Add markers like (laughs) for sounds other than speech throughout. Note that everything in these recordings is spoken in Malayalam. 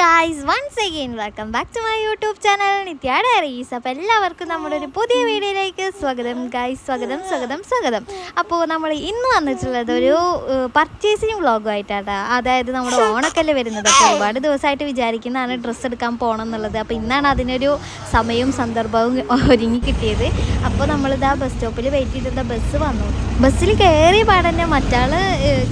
Guys once again welcome back to my YouTube channel Nithya diaries അപ്പോൾ എല്ലാവർക്കും നമ്മുടെ ഒരു പുതിയ വീഡിയോയിലേക്ക് സ്വാഗതം. ഗായ്സ് സ്വാഗതം സ്വാഗതം സ്വാഗതം. അപ്പോൾ നമ്മൾ ഇന്ന് വന്നിട്ടുള്ളത് ഒരു പർച്ചേസിങ് വ്ളോഗുമായിട്ടാണ് അതായത് നമ്മുടെ ഓണക്കല്ല് വരുന്നത്. അപ്പോൾ ഒരുപാട് ദിവസമായിട്ട് വിചാരിക്കുന്നതാണ് ഡ്രസ്സ് എടുക്കാൻ പോകണം എന്നുള്ളത്. അപ്പോൾ ഇന്നാണ് അതിനൊരു സമയവും സന്ദർഭവും ഒരുങ്ങി കിട്ടിയത്. അപ്പോൾ നമ്മളിതാ ബസ് സ്റ്റോപ്പിൽ വെയിറ്റ് ചെയ്തിട്ട് ബസ് വന്നു. ബസ്സിൽ കയറിയ പാടന്നെ മറ്റാൾ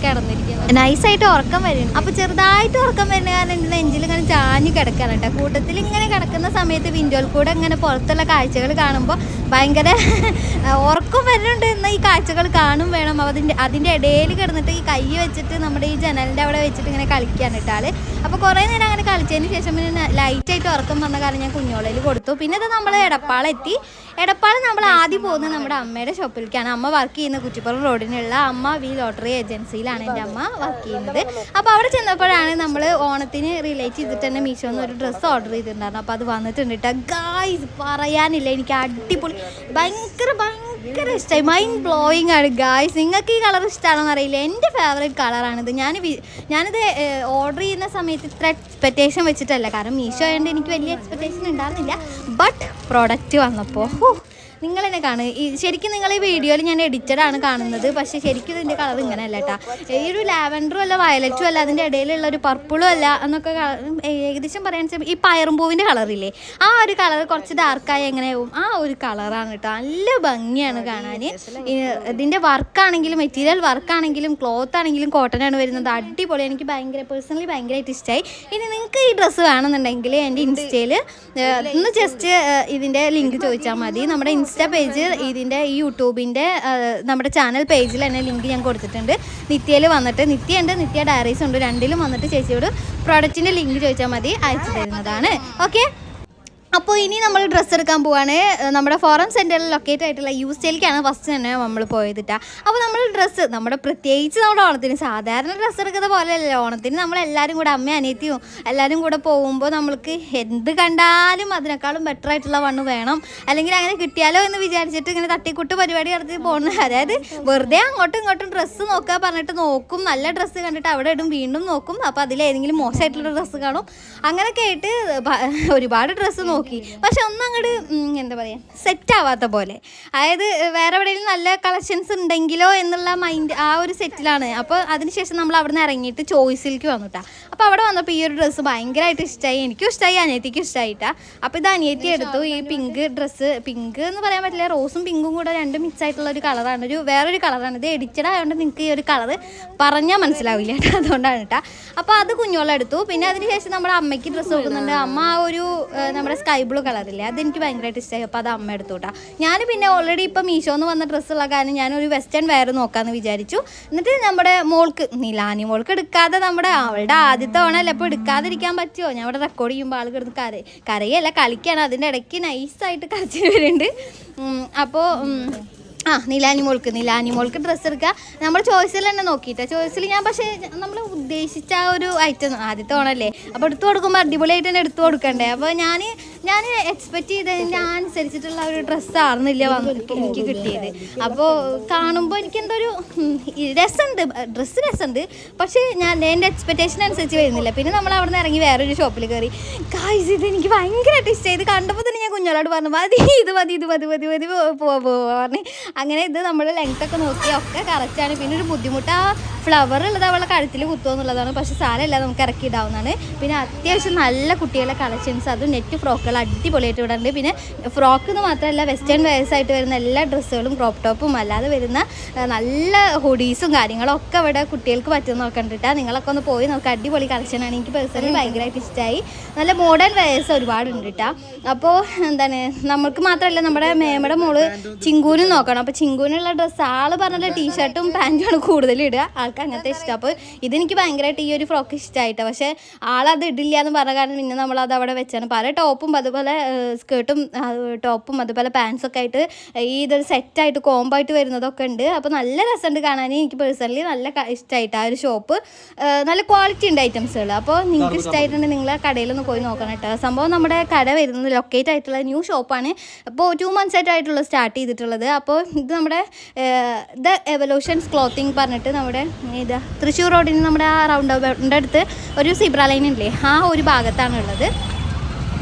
കിടന്നിരിക്കുന്നു. നൈസായിട്ട് ഉറക്കം വരുന്നു അപ്പോൾ ചെറുതായിട്ട് ഉറക്കം വരുന്ന കാരണം എന്റെ നെഞ്ചിൽ ഇങ്ങനെ ചാഞ്ഞ് കിടക്കാണ് കേട്ടോ. കൂട്ടത്തിൽ ഇങ്ങനെ കിടക്കുന്ന സമയത്ത് വിൻഡോയിൽ കൂടെ ഇങ്ങനെ പുറത്തുള്ള കാഴ്ചകൾ കാണുമ്പോൾ ഭയങ്കര (laughs) ഉറക്കം വരുന്നുണ്ട് എന്ന ഈ കാഴ്ചകൾ കാണും വേണം. അതിന്റെ അതിന്റെ ഇടയിൽ കിടന്നിട്ട് ഈ കൈ വെച്ചിട്ട് നമ്മുടെ ഈ ജനലിന്റെ അവിടെ വെച്ചിട്ട് ഇങ്ങനെ കളിക്കാണ് കേട്ടാൾ അപ്പോൾ കുറേ നേരം അങ്ങനെ കളിച്ചതിന് ശേഷം പിന്നെ ലൈറ്റായിട്ട് ഉറക്കം വന്ന കാരണം ഞാൻ കുഞ്ഞോളയിൽ കൊടുത്തു. പിന്നെ ഇത് നമ്മൾ എടപ്പാളെത്തി. എടപ്പാൾ നമ്മൾ ആദ്യം പോകുന്നത് നമ്മുടെ അമ്മയുടെ ഷോപ്പിലേക്കാണ്. അമ്മ വർക്ക് ചെയ്യുന്ന കുറ്റിപ്പുറം റോഡിനുള്ള അമ്മ വി ലോട്ടറി ഏജൻസിയിലാണ് എന്റെ അമ്മ വർക്ക് ചെയ്യുന്നത്. അപ്പോൾ അവിടെ ചെന്നപ്പോഴാണ് നമ്മൾ ഓണത്തിന് റിലേറ്റ് ചെയ്തിട്ട് തന്നെ മീഷോന്ന് ഒരു ഡ്രസ്സ് ഓർഡർ ചെയ്തിട്ടുണ്ടായിരുന്നു അപ്പോൾ അത് വന്നിട്ടുണ്ട് ഗായ്സ് പറയാനില്ല. എനിക്ക് അടിപൊളി ഭയങ്കര ഭയങ്കര ഇഷ്ടമായി മൈൻഡ് ബ്ലോയിങ് ആണ് ഗായ്സ് നിങ്ങൾക്ക് ഈ കളർ ഇഷ്ടമാണോ അറിയില്ല. എന്റെ ഫേവറേറ്റ് കളറാണിത് ഞാൻ ഞാനിത് ഓർഡർ ചെയ്യുന്ന സമയത്ത് ഇത്ര എക്സ്പെക്റ്റേഷൻ വെച്ചിട്ടല്ല. കാരണം മീഷോ ആയതുകൊണ്ട് എനിക്ക് വലിയ എക്സ്പെക്റ്റേഷൻ ഉണ്ടായിരുന്നില്ല. ബട്ട് പ്രോഡക്റ്റ് വന്നപ്പോൾ നിങ്ങൾ തന്നെ കാണുക. ഈ ശരിക്കും നിങ്ങൾ ഈ വീഡിയോയിൽ ഞാൻ എഡിറ്റഡ് ആണ് കാണുന്നത്. പക്ഷേ ശരിക്കും ഇതിന്റെ കളർ ഇങ്ങനെ അല്ല കേട്ടോ ഈ ഒരു ലാവൻഡറും അല്ല വയലറ്റും അല്ല അതിന്റെ ഇടയിലുള്ള ഒരു പർപ്പിളും അല്ല എന്നൊക്കെ ഏകദേശം പറയാൻ വെച്ചാൽ ഈ പയറുംപൂവിന്റെ കളറില്ലേ ആ ഒരു കളർ കുറച്ച് ഡാർക്കായി എങ്ങനെയാവും ആ ഒരു കളറാണ് കേട്ടോ നല്ല ഭംഗിയാണ്. കാണാൻ ഇതിന്റെ വർക്കാണെങ്കിലും മെറ്റീരിയൽ വർക്കാണെങ്കിലും ക്ലോത്ത് ആണെങ്കിലും കോട്ടൺ ആണ് വരുന്നത്. അടിപൊളി. എനിക്ക് ഭയങ്കര പേഴ്സണലി ഭയങ്കരമായിട്ട് ഇഷ്ടമായി ഇനി നിങ്ങൾക്ക് ഈ ഡ്രസ്സ് വേണമെന്നുണ്ടെങ്കിൽ എന്റെ ഇൻസ്റ്റയിൽ ഒന്ന് ജസ്റ്റ് ഇതിന്റെ ലിങ്ക് ചോദിച്ചാൽ മതി. നമ്മുടെ ഇൻസ്റ്റ പേജ് ഇതിന്റെ ഈ യൂട്യൂബിന്റെ നമ്മുടെ ചാനൽ പേജിൽ തന്നെ ലിങ്ക് ഞാൻ കൊടുത്തിട്ടുണ്ട്. നിത്യയിൽ വന്നിട്ട് നിത്യ ഉണ്ട് നിത്യ ഡയറീസ് ഉണ്ട്. രണ്ടിലും വന്നിട്ട് ചേച്ചിയോട് പ്രോഡക്റ്റിന്റെ ലിങ്ക് ചോദിച്ചാൽ മതി. അയച്ചു തരുന്നതാണ്. ഓക്കെ അപ്പോൾ ഇനി നമ്മൾ ഡ്രസ്സ് എടുക്കാൻ പോവാണ്. നമ്മുടെ ഫോറം സെന്ററിൽ ലൊക്കേറ്റ് ആയിട്ടുള്ള യു സിയിലേക്കാണ് ഫസ്റ്റ് തന്നെ നമ്മൾ പോയതിട്ടാ അപ്പോൾ നമ്മൾ ഡ്രസ്സ് നമ്മുടെ പ്രത്യേകിച്ച് നമ്മുടെ ഓണത്തിന് സാധാരണ ഡ്രസ്സ് എടുക്കുന്ന പോലെയല്ല ഓണത്തിന് നമ്മൾ എല്ലാവരും കൂടെ അമ്മയും അനിയത്തിയും എല്ലാവരും കൂടെ പോകുമ്പോൾ നമ്മൾക്ക് എന്ത് കണ്ടാലും അതിനേക്കാളും ബെറ്റർ ആയിട്ടുള്ള വണ്ണ് വേണം. അല്ലെങ്കിൽ അങ്ങനെ കിട്ടിയാലോ എന്ന് വിചാരിച്ചിട്ട് ഇങ്ങനെ തട്ടിക്കുട്ട് പരിപാടി നടത്തി പോകുന്നത് അതായത് വെറുതെ അങ്ങോട്ടും ഇങ്ങോട്ടും ഡ്രസ്സ് നോക്കുക പറഞ്ഞിട്ട് നോക്കും. നല്ല ഡ്രസ്സ് കണ്ടിട്ട് അവിടെ ഇടും വീണ്ടും നോക്കും. അപ്പോൾ അതിലേതെങ്കിലും മോശമായിട്ടുള്ള ഡ്രസ്സ് കാണും. അങ്ങനെയൊക്കെ ആയിട്ട് ഒരുപാട് ഡ്രസ്സ് നോക്കി പക്ഷെ ഒന്നും അങ്ങോട്ട് എന്താ പറയുക സെറ്റ് ആവാത്ത പോലെ. അതായത് വേറെ എവിടെയെങ്കിലും നല്ല കളക്ഷൻസ് ഉണ്ടെങ്കിലോ എന്നുള്ള മൈൻഡ് ആ ഒരു സെറ്റിലാണ് അപ്പോൾ അതിനുശേഷം നമ്മൾ അവിടെ നിന്ന് ഇറങ്ങിയിട്ട് ചോയ്സിലേക്ക് വന്നിട്ടാ അപ്പോൾ അവിടെ വന്നപ്പോൾ ഈ ഒരു ഡ്രസ്സ് ഭയങ്കരമായിട്ട് ഇഷ്ടമായി എനിക്കും ഇഷ്ടമായി അനിയത്തിക്കും ഇഷ്ടമായിട്ടാ അപ്പോൾ ഇത് അനിയത്തി എടുത്തു. ഈ പിങ്ക് ഡ്രസ്സ് പിങ്ക് എന്ന് പറയാൻ പറ്റില്ല റോസും പിങ്കും കൂടെ രണ്ടും മിക്സ് ആയിട്ടുള്ള ഒരു കളറാണ് ഒരു വേറൊരു കളറാണ് ഇത് എഡിറ്റഡ് ആയതുകൊണ്ട് നിങ്ങൾക്ക് ഈ ഒരു കളർ പറഞ്ഞാൽ മനസ്സിലാവില്ല കേട്ടോ അതുകൊണ്ടാണ് കേട്ടോ അപ്പോൾ അത് കുഞ്ഞോളം എടുത്തു. പിന്നെ അതിനുശേഷം നമ്മുടെ അമ്മയ്ക്ക് ഡ്രസ്സ് കൊടുക്കുന്നുണ്ട്. അമ്മ ആ ഒരു നമ്മുടെ സ്കൈ ബ്ലൂ കളറില്ലേ അതെനിക്ക് ഭയങ്കരമായിട്ട് ഇഷ്ടമായി അപ്പോൾ അത് അമ്മ എടുത്തോട്ടാ ഞാൻ പിന്നെ ഓൾറെഡി ഇപ്പോൾ മീഷോന്ന് വന്ന ഡ്രസ്സുള്ള കാരണം ഞാനൊരു വെസ്റ്റേൺ വെയർ നോക്കാമെന്ന് വിചാരിച്ചു. എന്നിട്ട് നമ്മുടെ മോൾക്ക് നിലാനി മോൾക്ക് എടുക്കാതെ നമ്മുടെ അവളുടെ ആദ്യത്തെ ഓണല്ലേ? അപ്പോൾ എടുക്കാതിരിക്കാൻ പറ്റുമോ ഞാൻ ഇവിടെ റെക്കോർഡ് ചെയ്യുമ്പോൾ ആൾ കിടന്ന് കര കരയല്ല കളിക്കുകയാണ് അതിന്റെ ഇടയ്ക്ക് നൈസായിട്ട് കരച്ചിൽ വരുന്നുണ്ട്. അപ്പോൾ ആ നിലാനി മോൾക്ക് നിലാനി മോൾക്ക് ഡ്രസ്സ് എടുക്കുക നമ്മൾ ചോയ്സിൽ തന്നെ നോക്കിയിട്ട്. ചോയ്സിൽ ഞാൻ പക്ഷേ നമ്മൾ ഉദ്ദേശിച്ച ആ ഒരു ഐറ്റം ആദ്യത്തെ ഓണല്ലേ? അപ്പോൾ എടുത്തു കൊടുക്കുമ്പോൾ അടിപൊളിയായിട്ട് തന്നെ എടുത്തു കൊടുക്കണ്ടേ? അപ്പോൾ ഞാൻ ഞാൻ എക്സ്പെക്ട് ചെയ്തതിന്റെ അനുസരിച്ചിട്ടുള്ള ഒരു ഡ്രസ്സ് ആണെന്നില്ല വന്ന് എനിക്ക് കിട്ടിയത്. അപ്പോൾ കാണുമ്പോൾ എനിക്ക് എന്തോ ഒരു രസമുണ്ട് ഡ്രസ്സ് രസമുണ്ട് പക്ഷേ ഞാൻ എന്റെ എക്സ്പെക്റ്റേഷൻ അനുസരിച്ച് വരുന്നില്ല. പിന്നെ നമ്മൾ അവിടെ നിന്ന് ഇറങ്ങി വേറൊരു ഷോപ്പിൽ കയറി കായ്സ് ഇത് എനിക്ക് ഭയങ്കരമായിട്ട് ഇഷ്ടമായി ഇത് കണ്ടപ്പോൾ തന്നെ ഞാൻ കുഞ്ഞോളോട് പറഞ്ഞു മതി ഇത് മതി ഇത് മതി മതി മതി പോവാ പോവാ പറഞ്ഞ് അങ്ങനെ ഇത് നമ്മൾ ലെങ്ത് ഒക്കെ നോക്കി ഒക്കെ കറക്റ്റാണ് പിന്നെ ഒരു ബുദ്ധിമുട്ട് ആ ഫ്ലവർ ഉള്ളത് അവളെ കഴുത്തിൽ കുത്തുക എന്നുള്ളതാണ്. പക്ഷേ സാരമില്ല നമുക്ക് ഇറക്കി ഇടാവുന്നതാണ്. പിന്നെ അത്യാവശ്യം നല്ല കുട്ടികളുടെ കളക്ഷൻസ് അതും നെറ്റ് ഫ്രോക്കുകൾ അടിപൊളിയായിട്ട് ഇവിടെ ഉണ്ട്. പിന്നെ ഫ്രോക്ക് എന്ന് മാത്രമല്ല വെസ്റ്റേൺ വെയർസ് ആയിട്ട് വരുന്ന എല്ലാ ഡ്രസ്സുകളും ക്രോപ്പ് ടോപ്പും അല്ലാതെ വരുന്ന നല്ല ഹുഡീസും കാര്യങ്ങളും ഒക്കെ ഇവിടെ കുട്ടികൾക്ക് പറ്റുന്ന നോക്കണ്ടിട്ടാ നിങ്ങളൊക്കെ ഒന്ന് പോയി നോക്കുക അടിപൊളി കളക്ഷനാണ് എനിക്ക് പേഴ്സണലി ഭയങ്കരമായിട്ട് ഇഷ്ടമായി നല്ല മോഡേൺ വെയർസ് ഒരുപാടുണ്ട് കേട്ടോ അപ്പോൾ എന്താണ് നമുക്ക് മാത്രമല്ല നമ്മുടെ മേമയുടെ മോൾ ചിങ്കൂനും നോക്കണം. അപ്പോൾ ചിങ്കൂനുള്ള ഡ്രസ്സ് ആൾ പറഞ്ഞ ടീഷർട്ടും പാന്റുമാണ് കൂടുതൽ ഇടുക. ആൾക്ക് അങ്ങനത്തെ ഇഷ്ടം. അപ്പോൾ ഇതെനിക്ക് ഭയങ്കരമായിട്ട് ഈ ഒരു ഫ്രോക്ക് ഇഷ്ടമായിട്ടോ പക്ഷേ ആളത് ഇടില്ല എന്ന് പറഞ്ഞ കാരണം പിന്നെ നമ്മളത് അവിടെ വെച്ചാണ്. പല ടോപ്പും അതുപോലെ സ്കേർട്ടും ടോപ്പും അതുപോലെ പാൻസൊക്കെ ആയിട്ട് ഈ ഇതൊരു സെറ്റായിട്ട് കോംബോ ആയിട്ട് വരുന്നതൊക്കെ ഉണ്ട്. അപ്പോൾ നല്ല രസമുണ്ട് കാണാൻ. എനിക്ക് പേഴ്സണലി നല്ല ഇഷ്ടമായിട്ട് ആ ഒരു ഷോപ്പ്. നല്ല ക്വാളിറ്റി ഉണ്ട് ഐറ്റംസുകൾ. അപ്പോൾ നിങ്ങൾക്ക് ഇഷ്ടമായിട്ടുണ്ടെങ്കിൽ നിങ്ങൾ ആ കടയിലൊന്ന് പോയി നോക്കണം കേട്ടോ. സംഭവം നമ്മുടെ കട വരുന്നത് ലൊക്കേറ്റ് ആയിട്ടുള്ള ന്യൂ ഷോപ്പാണ് അപ്പോൾ ടു മന്ത്സ് ആയിട്ടുള്ള സ്റ്റാർട്ട് ചെയ്തിട്ടുള്ളത്. അപ്പോൾ ഇത് നമ്മുടെ ദ എവല്യൂഷൻസ് ക്ലോത്തിങ് പറഞ്ഞിട്ട് നമ്മുടെ ഇതാ തൃശ്ശൂർ റോഡിന് നമ്മുടെ ആ റൗണ്ട് അബൌട്ടിന്റെ അടുത്ത് ഒരു സിബ്ര ലൈൻ ഇല്ലേ? ആ ഒരു ഭാഗത്താണ് ഉള്ളത്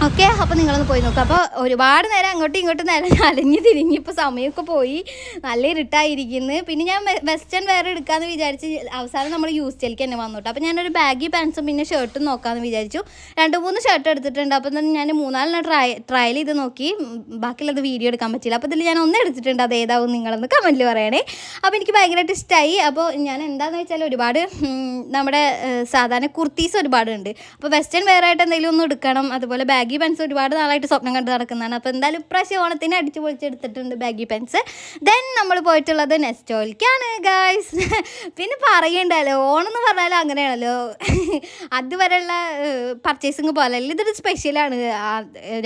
ഓക്കെ അപ്പോൾ നിങ്ങളൊന്ന് പോയി നോക്കുക അപ്പോൾ ഒരുപാട് നേരം അങ്ങോട്ടും ഇങ്ങോട്ടും നേരം അലഞ്ഞ് തിരിഞ്ഞ് ഇപ്പോൾ സമയമൊക്കെ പോയി. നല്ല ഇരുട്ടായിരിക്കുന്നു. പിന്നെ ഞാൻ വെസ്റ്റേൺ വേറെ എടുക്കാമെന്ന് വിചാരിച്ച് അവസാനം നമ്മൾ യൂസ് ചെയ്യലേക്ക് തന്നെ വന്നു കേട്ടോ അപ്പോൾ ഞാനൊരു ബാഗി പാൻസും പിന്നെ ഷർട്ടും നോക്കാമെന്ന് വിചാരിച്ചു. രണ്ട് മൂന്ന് ഷർട്ട് എടുത്തിട്ടുണ്ട്. അപ്പോൾ തന്നെ ഞാൻ മൂന്നാലെണ്ണം ട്രൈ ട്രയൽ ചെയ്ത് നോക്കി. ബാക്കിയുള്ളത് വീഡിയോ എടുക്കാൻ പറ്റില്ല അപ്പോൾ ഇതിൽ ഞാൻ ഒന്ന് എടുത്തിട്ടുണ്ട്. അത് ഏതാവും നിങ്ങളൊന്ന് കമന്റിൽ പറയണേ. അപ്പോൾ എനിക്ക് ഭയങ്കരമായിട്ട് ഇഷ്ടമായി അപ്പോൾ ഞാൻ എന്താണെന്ന് വെച്ചാൽ ഒരുപാട് നമ്മുടെ സാധാരണ കുർത്തീസ് ഒരുപാടുണ്ട്. അപ്പോൾ വെസ്റ്റേൺ വെയർ ആയിട്ട് എന്തെങ്കിലും ഒന്ന് എടുക്കണം. അതുപോലെ ബാഗി പെൻസ് ഒരുപാട് നാളായിട്ട് സ്വപ്നം കണ്ട് നടക്കുന്നതാണ്. അപ്പോൾ എന്തായാലും ഇപ്രാവശ്യം ഓണത്തിന് അടിച്ചു പൊളിച്ചെടുത്തിട്ടുണ്ട് ബാഗി പെൻസ്. ദെൻ നമ്മൾ പോയിട്ടുള്ളത് നെസ്റ്റോയിലേക്കാണ് ഗായ്സ് (laughs) പിന്നെ പറയണ്ടല്ലോ ഓണം എന്ന് പറഞ്ഞാൽ അങ്ങനെയാണല്ലോ. (laughs) അതുവരെയുള്ള പർച്ചേസിങ് പോലെ അല്ല ഇതൊരു സ്പെഷ്യലാണ്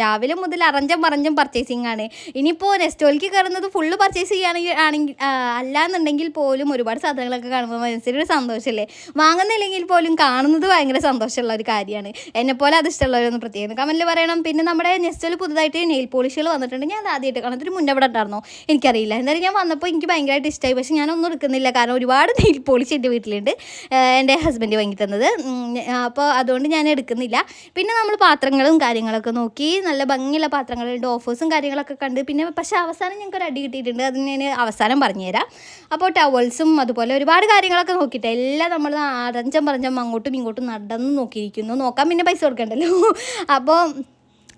രാവിലെ മുതൽ അറഞ്ചം പറഞ്ചം പർച്ചേസിങ് ആണ്. ഇനിയിപ്പോൾ നെസ്റ്റോയിലേക്ക് കയറുന്നത് ഫുള്ള് പർച്ചേസ് ചെയ്യുകയാണെങ്കിൽ ആണെങ്കിൽ അല്ലാന്നുണ്ടെങ്കിൽ പോലും ഒരുപാട് സാധനങ്ങളൊക്കെ കാണുമ്പോൾ മനസ്സിലൊരു സന്തോഷമല്ലേ? വാങ്ങുന്നില്ലെങ്കിൽ പോലും കാണുന്നത് ഭയങ്കര സന്തോഷമുള്ള ഒരു കാര്യമാണ്. എന്നെപ്പോലെ അത് ഇഷ്ടമുള്ളവരൊന്നും പ്രത്യേകം കമന്റിൽ പറയണം. പിന്നെ നമ്മുടെ നെസ്റ്റൽ പുതുതായിട്ട് നെയിൽ പോളിഷുകൾ വന്നിട്ടുണ്ട്. ഞാൻ അത് ആദ്യമായിട്ട് കാണാൻ മുന്നേ ഇവിടെ ഉണ്ടായിരുന്നോ. എനിക്കറിയില്ല. എന്തായാലും ഞാൻ വന്നപ്പോൾ എനിക്ക് ഭയങ്കരമായിട്ട് ഇഷ്ടമായി പക്ഷേ ഞാനൊന്നും എടുക്കുന്നില്ല. കാരണം ഒരുപാട് (laughs) നെയിൽ പോളിഷ് എന്റെ വീട്ടിലുണ്ട്. എന്റെ ഹസ്ബൻഡ് വാങ്ങി തന്നത്. അപ്പോൾ അതുകൊണ്ട് ഞാൻ എടുക്കുന്നില്ല. പിന്നെ നമ്മൾ പാത്രങ്ങളും കാര്യങ്ങളൊക്കെ നോക്കി നല്ല ഭംഗിയുള്ള പാത്രങ്ങളുണ്ട്. ഓഫേഴ്സും കാര്യങ്ങളൊക്കെ കണ്ട്. പിന്നെ പക്ഷേ അവസാനം ഞങ്ങൾക്ക് ഒരു അടി കിട്ടിയിട്ടുണ്ട്. അത് ഞാൻ അവസാനം പറഞ്ഞുതരാം. അപ്പോൾ ടവൽസും അതുപോലെ ഒരുപാട് കാര്യങ്ങളൊക്കെ നോക്കിയിട്ട്. എല്ലാം നമ്മൾ അടഞ്ചം പറഞ്ഞം അങ്ങോട്ടും ഇങ്ങോട്ടും നടന്ന് നോക്കിയിരിക്കുന്നു. നോക്കാൻ പിന്നെ പൈസ കൊടുക്കണ്ടല്ലോ. (laughs) അപ്പോൾ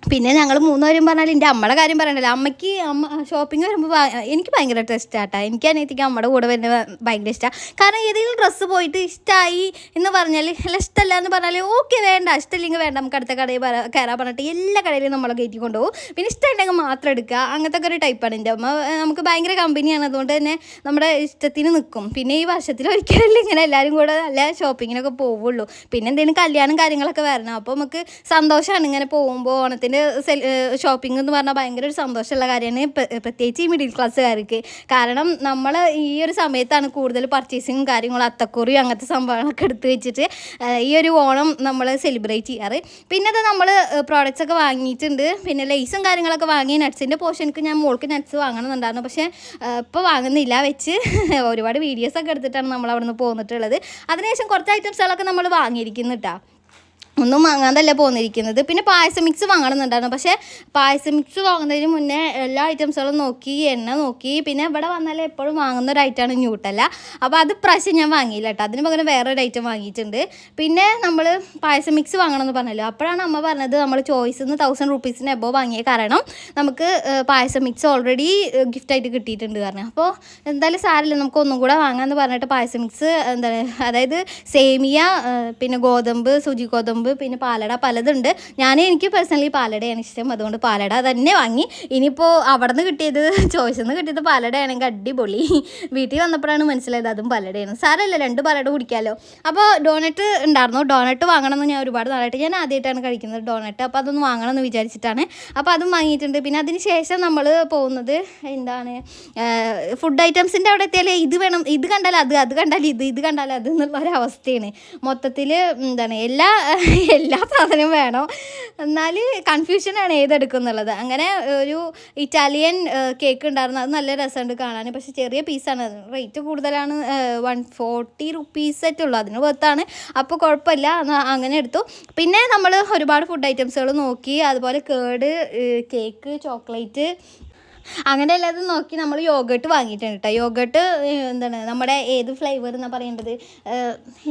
പിന്നെ ഞങ്ങൾ മൂന്നുപേരും പറഞ്ഞാൽ എന്റെ അമ്മയുടെ കാര്യം പറയണ്ടല്ലോ. അമ്മയ്ക്ക് അമ്മ ഷോപ്പിംഗ് വരുമ്പോൾ എനിക്ക് ഭയങ്കര ഇഷ്ടമാട്ടാ എനിക്ക് അനിയത്തിക്ക് അമ്മയുടെ കൂടെ വരുന്നത് ഭയങ്കര ഇഷ്ടമാണ് കാരണം ഏതെങ്കിലും ഡ്രസ്സ് പോയിട്ട് ഇഷ്ടമായി എന്ന് പറഞ്ഞാൽ അല്ല ഇഷ്ടമല്ല എന്ന് പറഞ്ഞാൽ ഓക്കെ വേണ്ട. ഇഷ്ടമില്ലെങ്കിൽ വേണ്ട. നമുക്ക് അടുത്ത കടയിൽ കയറാൻ പറഞ്ഞിട്ട് എല്ലാ കടയിലും നമ്മളെ കയറ്റി കൊണ്ടുപോകും. പിന്നെ ഇഷ്ടമുണ്ടെങ്കിൽ മാത്രം എടുക്കുക. അങ്ങനത്തെ ഒക്കെ ഒരു ടൈപ്പാണ് എന്റെ അമ്മ. നമുക്ക് ഭയങ്കര കമ്പനിയാണ് അതുകൊണ്ട് തന്നെ നമ്മുടെ ഇഷ്ടത്തിന് നിൽക്കും പിന്നെ ഈ വർഷത്തിൽ ഒരിക്കലല്ലേ ഇങ്ങനെ എല്ലാവരും കൂടെ നല്ല ഷോപ്പിങ്ങിനൊക്കെ പോവുള്ളൂ. പിന്നെ എന്തെങ്കിലും കല്യാണം കാര്യങ്ങളൊക്കെ വരണം. അപ്പോൾ നമുക്ക് സന്തോഷമാണ് ഇങ്ങനെ പോകുമ്പോൾ ഓണത്തിന്റെ സെൽ ഷോപ്പിംഗ് എന്ന് പറഞ്ഞാൽ ഭയങ്കര ഒരു സന്തോഷമുള്ള കാര്യമാണ് പ്ര- പ്രത്യേകിച്ച് ഈ മിഡിൽ ക്ലാസ്സുകാർക്ക് കാരണം നമ്മൾ ഈ ഒരു സമയത്താണ് കൂടുതൽ പർച്ചേസിങ്ങും കാര്യങ്ങളും അത്തക്കുറിയും അങ്ങനത്തെ സംഭവങ്ങളൊക്കെ എടുത്ത് വെച്ചിട്ട് ഈ ഒരു ഓണം നമ്മൾ സെലിബ്രേറ്റ് ചെയ്യാറ്. പിന്നെ അത് നമ്മൾ പ്രോഡക്റ്റ്സ് ഒക്കെ വാങ്ങിയിട്ടുണ്ട്. പിന്നെ ലൈസും കാര്യങ്ങളൊക്കെ വാങ്ങി നട്ട്സിന്റെ പോർഷനക്ക് ഞാൻ മോൾക്ക് നട്ട്സ് വാങ്ങണമെന്നുണ്ടായിരുന്നു പക്ഷേ ഇപ്പോൾ വാങ്ങുന്നില്ല വെച്ച്. ഒരുപാട് വീഡിയോസൊക്കെ എടുത്തിട്ടാണ് നമ്മൾ അവിടെ നിന്ന് പോന്നിട്ടുള്ളത്. അതിനുശേഷം കുറച്ച് ഐറ്റംസുകളൊക്കെ നമ്മൾ വാങ്ങിയിരിക്കുന്നു കേട്ടോ ഒന്നും വാങ്ങാതല്ല പോന്നിരിക്കുന്നത്. പിന്നെ പായസം മിക്സ് വാങ്ങണമെന്നുണ്ടായിരുന്നു പക്ഷേ പായസം മിക്സ് വാങ്ങുന്നതിന് മുന്നേ എല്ലാ ഐറ്റംസുകളും നോക്കി എണ്ണ നോക്കി പിന്നെ ഇവിടെ വന്നാൽ എപ്പോഴും വാങ്ങുന്ന ഒരു ഐറ്റമാണ് ന്യൂട്ടല്ല. അപ്പോൾ അത് പ്രാവശ്യം ഞാൻ വാങ്ങിയില്ല കേട്ടോ അതിന് പകരം വേറൊരു ഐറ്റം വാങ്ങിയിട്ടുണ്ട്. പിന്നെ നമ്മൾ പായസം മിക്സ് വാങ്ങണമെന്ന് പറഞ്ഞല്ലോ. അപ്പോഴാണ് അമ്മ പറഞ്ഞത് നമ്മൾ ചോയ്സിൽ നിന്ന് തൗസൻഡ് റുപ്പീസിന് എബോ വാങ്ങിയ കാരണം നമുക്ക് പായസം മിക്സ് ഓൾറെഡി ഗിഫ്റ്റായിട്ട് കിട്ടിയിട്ടുണ്ട് കാരണം അപ്പോൾ എന്തായാലും സാരമില്ല നമുക്ക് ഒന്നും കൂടെ വാങ്ങാമെന്ന് പറഞ്ഞിട്ട് പായസം മിക്സ് എന്താണ് അതായത് സേമിയ പിന്നെ ഗോതമ്പ് സുജി ഗോതമ്പ് പിന്നെ പാലട പലതുണ്ട്. ഞാൻ എനിക്ക് പേഴ്സണലി പാലടയാണ് ഇഷ്ടം. അതുകൊണ്ട് പാലട തന്നെ വാങ്ങി. ഇനിയിപ്പോൾ അവിടെ നിന്ന് കിട്ടിയത് (laughs) ചോയ്സിൽ നിന്ന് കിട്ടിയത് പാലടയാണെങ്കിൽ അടിപൊളി. (laughs) വീട്ടിൽ വന്നപ്പോഴാണ് മനസ്സിലായത് അതും പാലടയാണ്. സാരല്ല രണ്ട് പാലട കുടിക്കാമല്ലോ അപ്പോൾ ഡോണറ്റ് ഉണ്ടായിരുന്നു. ഡോണറ്റ് വാങ്ങണമെന്ന് ഞാൻ ഒരുപാട് നാളായിട്ട് ഞാൻ ആദ്യമായിട്ടാണ് കഴിക്കുന്നത് ഡോണറ്റ് അപ്പോൾ അതൊന്ന് വാങ്ങണമെന്ന് വിചാരിച്ചിട്ടാണ്. അപ്പോൾ അതും വാങ്ങിയിട്ടുണ്ട്. പിന്നെ അതിന് ശേഷം നമ്മൾ പോകുന്നത് എന്താണ്? ഫുഡ് ഐറ്റംസിന്റെ അവിടെ എത്തിയാൽ ഇത് വേണം. ഇത് കണ്ടാൽ അത് അത് കണ്ടാൽ ഇത് ഇത് കണ്ടാൽ അത് എന്നുള്ള ഒരു അവസ്ഥയാണ്. മൊത്തത്തിൽ എന്താണ്? എല്ലാ എല്ലാ സാധനവും വേണം. എന്നാൽ കൺഫ്യൂഷനാണ് ഏതെടുക്കുന്നുള്ളത്. അങ്ങനെ ഒരു ഇറ്റാലിയൻ കേക്ക് ഉണ്ടായിരുന്നു. അത് നല്ല രസമുണ്ട് കാണാൻ പക്ഷേ ചെറിയ പീസാണ് റേറ്റ് കൂടുതലാണ്. വൺ ഫോർട്ടി റുപ്പീസ് ആയിട്ടുള്ളൂ അതിന് പുറത്താണ് അപ്പോൾ കുഴപ്പമില്ല. അങ്ങനെ എടുത്തു. പിന്നെ നമ്മൾ ഒരുപാട് ഫുഡ് ഐറ്റംസുകൾ നോക്കി. അതുപോലെ കേട് കേക്ക് ചോക്ലേറ്റ് അങ്ങനെ എല്ലാതും നോക്കി നമ്മൾ യോഗട്ട് വാങ്ങിയിട്ടുണ്ട് കേട്ടോ യോഗട്ട് എന്താണ്? നമ്മുടെ ഏത് ഫ്ലേവർ എന്നാണ് പറയേണ്ടത്?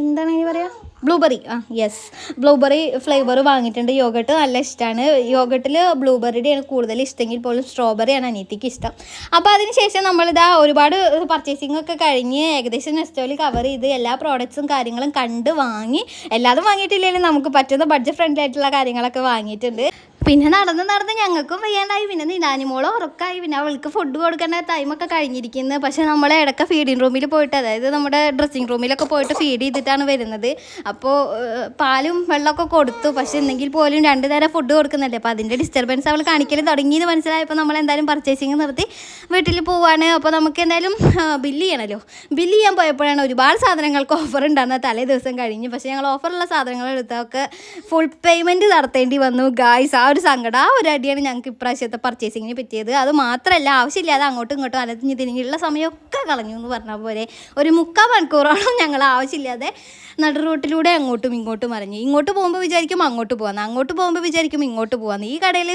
എന്താണ് പറയുക ബ്ലൂബെറി ആ യെസ് ബ്ലൂബെറി ഫ്ലേവർ വാങ്ങിയിട്ടുണ്ട് യോഗട്ട് നല്ല ഇഷ്ടമാണ് യോഗട്ടിൽ ബ്ലൂബെറിയുടെയാണ് കൂടുതൽ ഇഷ്ടമെങ്കിൽ പോലും സ്ട്രോബെറിയാണ് അനിയത്തിക്ക് ഇഷ്ടം. അപ്പോൾ അതിനുശേഷം നമ്മളിതാ ഒരുപാട് പർച്ചേസിംഗ് ഒക്കെ കഴിഞ്ഞ് ഏകദേശം നെസ്റ്റോയിൽ കവർ ചെയ്ത് എല്ലാ പ്രോഡക്റ്റ്സും കാര്യങ്ങളും കണ്ട് വാങ്ങി. എല്ലാതും വാങ്ങിയിട്ടില്ലെങ്കിലും നമുക്ക് പറ്റുന്ന ബഡ്ജറ്റ് ഫ്രണ്ട്ലി ആയിട്ടുള്ള കാര്യങ്ങളൊക്കെ വാങ്ങിയിട്ടുണ്ട്. പിന്നെ നടന്ന് നടന്ന് ഞങ്ങൾക്കും വയ്യാണ്ടായി. പിന്നെ നിലാനിമോൾ ഉറക്കായി. പിന്നെ അവൾക്ക് ഫുഡ് കൊടുക്കേണ്ട ടൈമൊക്കെ കഴിഞ്ഞിരിക്കുന്നത് പക്ഷെ നമ്മൾ ഇടയ്ക്ക് ഫീഡിങ് റൂമിൽ പോയിട്ട് അതായത് നമ്മുടെ ഡ്രസ്സിങ് റൂമിലൊക്കെ പോയിട്ട് ഫീഡ് ചെയ്തിട്ടാണ് വരുന്നത്. അപ്പോൾ പാലും വെള്ളമൊക്കെ കൊടുത്തു. പക്ഷേ എന്നെങ്കിൽ പോലും രണ്ട് നേരം ഫുഡ് കൊടുക്കുന്നുണ്ട് അപ്പോൾ അതിന്റെ ഡിസ്റ്റർബൻസ് അവൾ കാണിക്കൽ തുടങ്ങിയെന്ന് മനസ്സിലായപ്പോൾ നമ്മൾ എന്തായാലും പർച്ചേസിങ് നിർത്തി വീട്ടിൽ പോവാണ്. അപ്പോൾ നമുക്ക് എന്തായാലും ബില്ല് ചെയ്യണമല്ലോ ബില്ല് ചെയ്യാൻ പോയപ്പോഴാണ് ഒരുപാട് സാധനങ്ങൾക്ക് ഓഫർ ഉണ്ടായിരുന്ന തലേ ദിവസം കഴിഞ്ഞു. പക്ഷേ ഞങ്ങൾ ഓഫറുള്ള സാധനങ്ങൾ എടുത്തൊക്കെ ഫുൾ പേയ്മെന്റ് നടത്തേണ്ടി വന്നു. ഗായ്സ് ആ ഒരു സങ്കടം. ആ ഒരു അടിയാണ് ഞങ്ങൾക്ക് ഇപ്രാവശ്യത്തെ പർച്ചേസിങ്ങിന് പറ്റിയത്. അത് മാത്രമല്ല ആവശ്യമില്ലാതെ അങ്ങോട്ടും ഇങ്ങോട്ടും അലഞ്ഞ് തിരിഞ്ഞുള്ള സമയമൊക്കെ കളഞ്ഞു എന്ന് പറഞ്ഞ പോലെ ഒരു മുക്കാൽ മണിക്കൂറോളം ഞങ്ങൾ ആവശ്യമില്ലാതെ നടു റൂട്ടിലൂടെ അങ്ങോട്ടും ഇങ്ങോട്ടും മറിഞ്ഞു ഇങ്ങോട്ട് പോകുമ്പോൾ വിചാരിക്കും അങ്ങോട്ട് പോകാമെന്ന് അങ്ങോട്ട് പോകുമ്പോൾ വിചാരിക്കും ഇങ്ങോട്ട് പോകാമെന്ന് ഈ കടയിൽ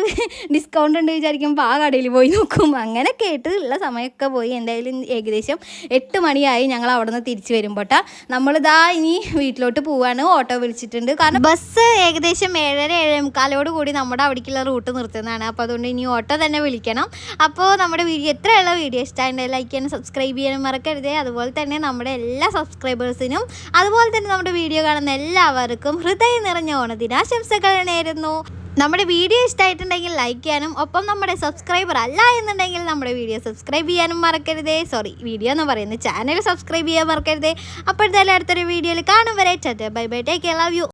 ഡിസ്കൗണ്ട് (laughs) ഉണ്ട് വിചാരിക്കുമ്പോൾ ആ കടയിൽ പോയി നോക്കും. അങ്ങനെ കേട്ട് ഉള്ള സമയമൊക്കെ പോയി. എന്തായാലും ഏകദേശം എട്ട് മണിയായി ഞങ്ങൾ അവിടെ നിന്ന് തിരിച്ചു വരുമ്പോട്ടാ. നമ്മളിതാ ഇനി വീട്ടിലോട്ട് പോവാണ്. ഓട്ടോ വിളിച്ചിട്ടുണ്ട്. കാരണം ബസ് ഏകദേശം ഏഴര ഏഴേ മുക്കാലോട് കൂടി നമ്മുടെ അവിടേക്കുള്ള റൂട്ട് നിർത്തുന്നതാണ്. അപ്പോൾ അതുകൊണ്ട് ഇനി ഓട്ടോ തന്നെ വിളിക്കണം. അപ്പോൾ നമ്മുടെ വീഡിയോ എത്രയുള്ള വീഡിയോ ഇഷ്ടമായിട്ടുണ്ടെങ്കിൽ ലൈക്ക് ചെയ്യാനും സബ്സ്ക്രൈബ് ചെയ്യാനും മറക്കരുത്. അതുപോലെ തന്നെ നമ്മുടെ എല്ലാ സബ്സ്ക്രൈബേഴ്സിനും അതുപോലെ തന്നെ നമ്മുടെ വീഡിയോ കാണുന്ന എല്ലാവർക്കും ഹൃദയം നിറഞ്ഞ ഓണദിനാശംസകൾ നേരുന്നു. നമ്മുടെ വീഡിയോ ഇഷ്ടമായിട്ടുണ്ടെങ്കിൽ ലൈക്ക് ചെയ്യാനും ഒപ്പം നമ്മുടെ സബ്സ്ക്രൈബർ അല്ല എന്നുണ്ടെങ്കിൽ നമ്മുടെ വീഡിയോ സബ്സ്ക്രൈബ് ചെയ്യാനും മറക്കരുതേ. സോറി വീഡിയോ എന്ന് പറയുന്നത് ചാനൽ സബ്സ്ക്രൈബ് ചെയ്യാൻ മറക്കരുതേ. അപ്പോഴത്തെ അടുത്തൊരു വീഡിയോയിൽ കാണും വരെ. Bye bye take love you